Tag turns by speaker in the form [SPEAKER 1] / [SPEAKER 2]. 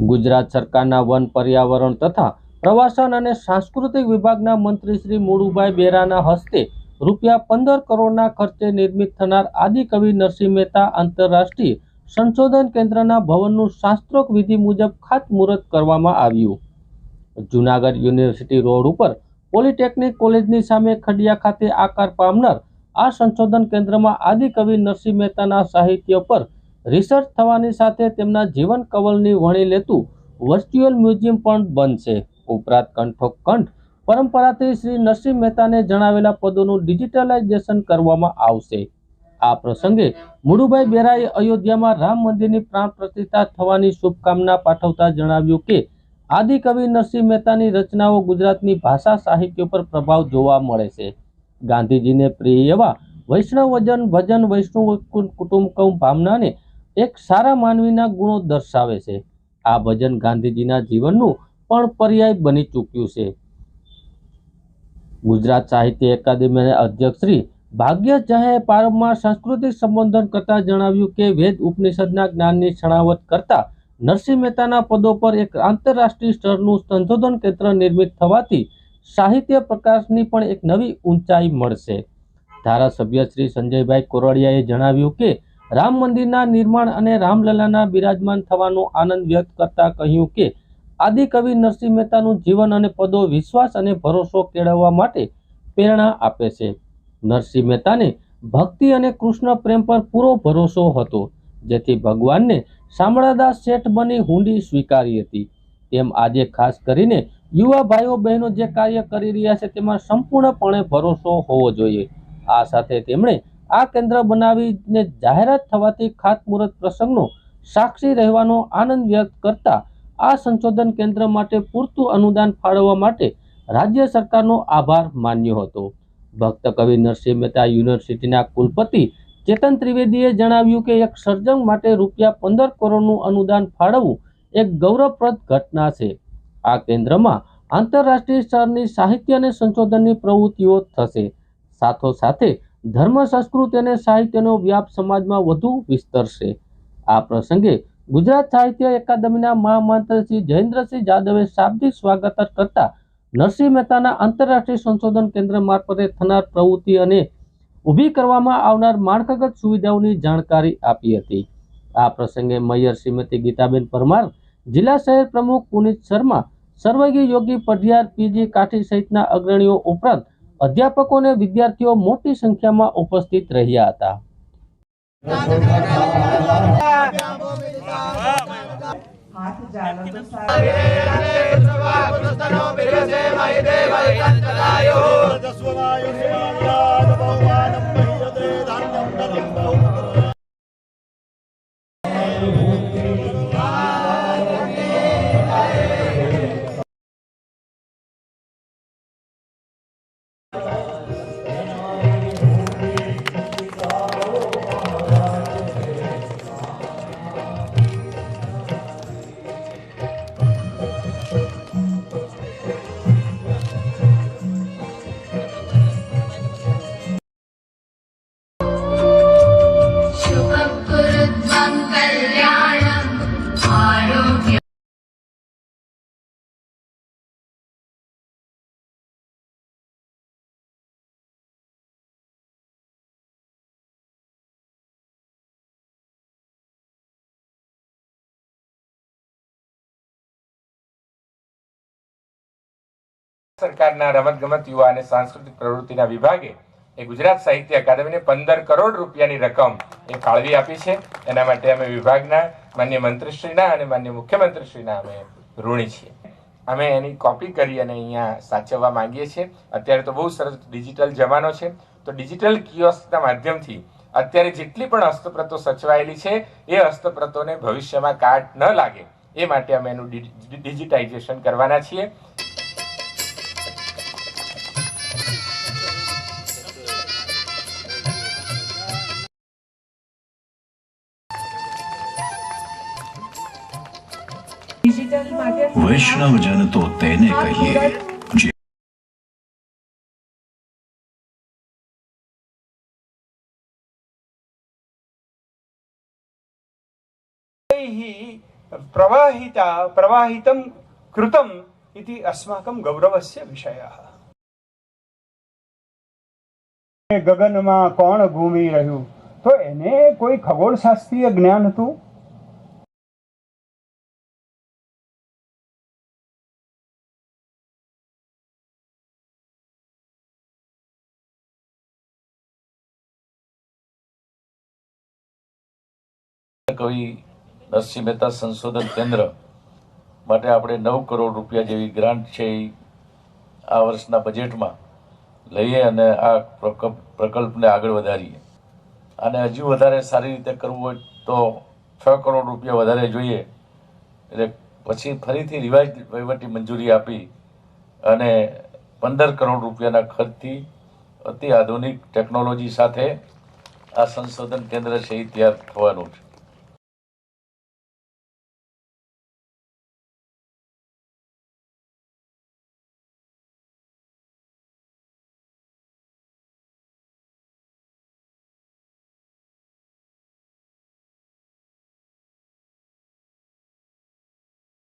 [SPEAKER 1] ગુજરાત સરકારના વન પર્યાવરણ તથા પ્રવાસન અને સાંસ્કૃતિક વિભાગના મંત્રી શ્રી મુળુભાઈ બેરાના હસ્તે રૂપિયા પંદર કરોડના ખર્ચે નિર્મિત થનાર આદિકવિ નરસિંહ મહેતા આંતરરાષ્ટ્રીય સંશોધન કેન્દ્રના ભવનનું શાસ્ત્રોક્ત વિધિ મુજબ ખાતમુહૂર્ત કરવામાં આવ્યું. જુનાગઢ યુનિવર્સિટી રોડ ઉપર પોલિટેકનિક કોલેજની સામે ખડિયા ખાતે આકાર પામનાર આ સંશોધન કેન્દ્રમાં આદિકવિ નરસિંહ મહેતાના સાહિત્ય પર રિસર્ચ થવાની સાથે તેમના જીવન કવલની વણી લેતું વર્ચ્યુઅલ મ્યુઝિયમ પણ બનશે. ઉપરાંત કંઠોકંઠ પરંપરાથી શ્રી નરસિંહ મહેતાને જણાવેલા પદોનું ડિજિટલાઇઝેશન કરવામાં આવશે. આ પ્રસંગે મુળુભાઈ બેરાએ અયોધ્યામાં રામ મંદિરની પ્રાણ પ્રતિષ્ઠા થવાની શુભકામના પાઠવતા જણાવ્યું કે આદિકવિ નરસિંહ મહેતાની રચનાઓ ગુજરાતની ભાષા સાહિત્ય પર પ્રભાવ જોવા મળે છે. ગાંધીજીને પ્રિય એવા વૈષ્ણવજન ભજન, વૈષ્ણવ કુટુંબકમ ભાવનાને એક સારા માનવીના ગુણો દર્શાવે છે. આ ભજન ગાંધીજીના જીવનનું પણ પર્યાય બની ચૂક્યું છે. ગુજરાત સાહિત્ય એકાડેમીના અધ્યક્ષ શ્રી ભાગ્ય જહાએ પ્રારંભમાં સાંસ્કૃતિક સંબોધન કરતા જણાવ્યું કે વેદ ઉપનિષદના જ્ઞાનની છણાવટ કરતા નરસિંહ મહેતાના પદો પર એક આંતરરાષ્ટ્રીય સ્તરનું સંશોધન કેન્દ્ર નિર્મિત થવાથી સાહિત્ય પ્રકાશની પણ એક નવી ઊંચાઈ મળશે. ધારાસભ્ય શ્રી સંજયભાઈ કોરડિયાએ જણાવ્યું કે રામ મંદિરના નિર્માણ અને રામલલાના બિરાજમાન થવાનો આનંદ વ્યક્ત કરતા કહ્યું કે આદિકવિ નરસિંહ મહેતાનું જીવન અને પદો વિશ્વાસ અને ભરોસો કેળવવા માટે પ્રેરણા આપે છે. નરસિંહ મહેતાને ભક્તિ અને કૃષ્ણ પ્રેમ પર પૂરો ભરોસો હતો, જેથી ભગવાનને શામળાદાસ શેઠ બની હુંડી સ્વીકારી હતી. તેમ આજે ખાસ કરીને યુવા ભાઈઓ બહેનો જે કાર્ય કરી રહ્યા છે તેમાં સંપૂર્ણપણે ભરોસો હોવો જોઈએ. આ સાથે તેમણે આ કેન્દ્ર બનાવીને જાહેરાત થવાથી ખાતમુહૂર્ત પ્રસંગનો સાક્ષી રહેવાનો આનંદ વ્યક્ત કરતા આ સંશોધન કેન્દ્ર માટે પૂરતું અનુદાન ફાળવવા માટે રાજ્ય સરકારનો આભાર માન્યો હતો. ભક્ત કવિ નરસિંહ મહેતા યુનિવર્સિટીના કુલપતિ ચેતન ત્રિવેદીએ જણાવ્યું કે એક સર્જન માટે રૂપિયા પંદર કરોડનું અનુદાન ફાળવવું એક ગૌરવપ્રદ ઘટના છે. આ કેન્દ્રમાં આંતરરાષ્ટ્રીય સ્તરની સાહિત્ય અને સંશોધનની પ્રવૃત્તિઓ થશે. સાથોસાથે ધર્મ, સંસ્કૃતિ અને સાહિત્યનો વ્યાપ સમાજમાં વધુ વિસ્તરશે. આ પ્રસંગે ગુજરાત સાહિત્ય અકાદમીના મહામંત્રી શ્રી જયેન્દ્રસિંહ જાદવે શાબ્દિક સ્વાગત કરતા નરસિંહ મહેતાના આંતરરાષ્ટ્રીય સંશોધન કેન્દ્ર મારફતે થનાર પ્રવૃત્તિ અને ઊભી કરવામાં આવનાર માળખાગત સુવિધાઓની જાણકારી આપી હતી. આ પ્રસંગે મેયર શ્રીમતી ગીતાબેન પરમાર, જિલ્લા શહેર પ્રમુખ પુનિત શર્મા સર્વગી યોગી પઢિયાર પીજી કાઠી સહિતના અગ્રણીઓ ઉપરાંત અધ્યાપકો અને વિદ્યાર્થીઓ મોટી સંખ્યામાં ઉપસ્થિત રહ્યા હતા.
[SPEAKER 2] હાથ જાલો તો
[SPEAKER 3] સરકારના રમતગમત યુવા અને સાંસ્કૃતિક પ્રવૃત્તિના વિભાગે એ ગુજરાત સાહિત્ય અકાદમીને પંદર કરોડ રૂપિયાની રકમ એ ફાળવી આપી છે. એના માટે અમે વિભાગના માન્ય મંત્રીશ્રીના અને માન્ય મુખ્યમંત્રીશ્રીના અમે ઋણી છીએ. અમે એની કોપી કરી અને અહીંયા સાચવવા માંગીએ છીએ. અત્યારે તો બહુ સરસ ડિજિટલ જમાનો છે. તો ડિજિટલ કિયોસ્કના માધ્યમથી અત્યારે જેટલી પણ હસ્તપ્રતો સચવાયેલી છે, એ હસ્તપ્રતોને ભવિષ્યમાં કાટ ન લાગે. એ માટે અમે એનું ડિજિટાઇઝેશન કરવાના છીએ.
[SPEAKER 4] વૈષ્ણવજન તો તેને કહીએ જે
[SPEAKER 5] प्रवाहिता प्रवाहितं कृतम् इति अस्माकं गौरवस्य विषयः ગગનમાં કોણ ઘૂમી રહ્યું તો એને કોઈ ખગોળશાસ્ત્રીય જ્ઞાન હતું
[SPEAKER 6] કવિ નરસિંહ મહેતા સંશોધન કેન્દ્ર માટે આપણે નવ કરોડ રૂપિયા જેવી ગ્રાન્ટ છે એ આ વર્ષના બજેટમાં લઈએ અને આ પ્રકલ્પ, પ્રકલ્પને આગળ વધારીએ. અને હજુ વધારે સારી રીતે કરવું હોય તો છ કરોડ રૂપિયા વધારે જોઈએ. એટલે પછી ફરીથી રિવાજ વહીવટી મંજૂરી આપી અને પંદર કરોડ રૂપિયાના ખર્ચથી અતિ આધુનિક ટેકનોલોજી સાથે આ સંશોધન કેન્દ્ર છે એ તૈયાર થવાનું છે.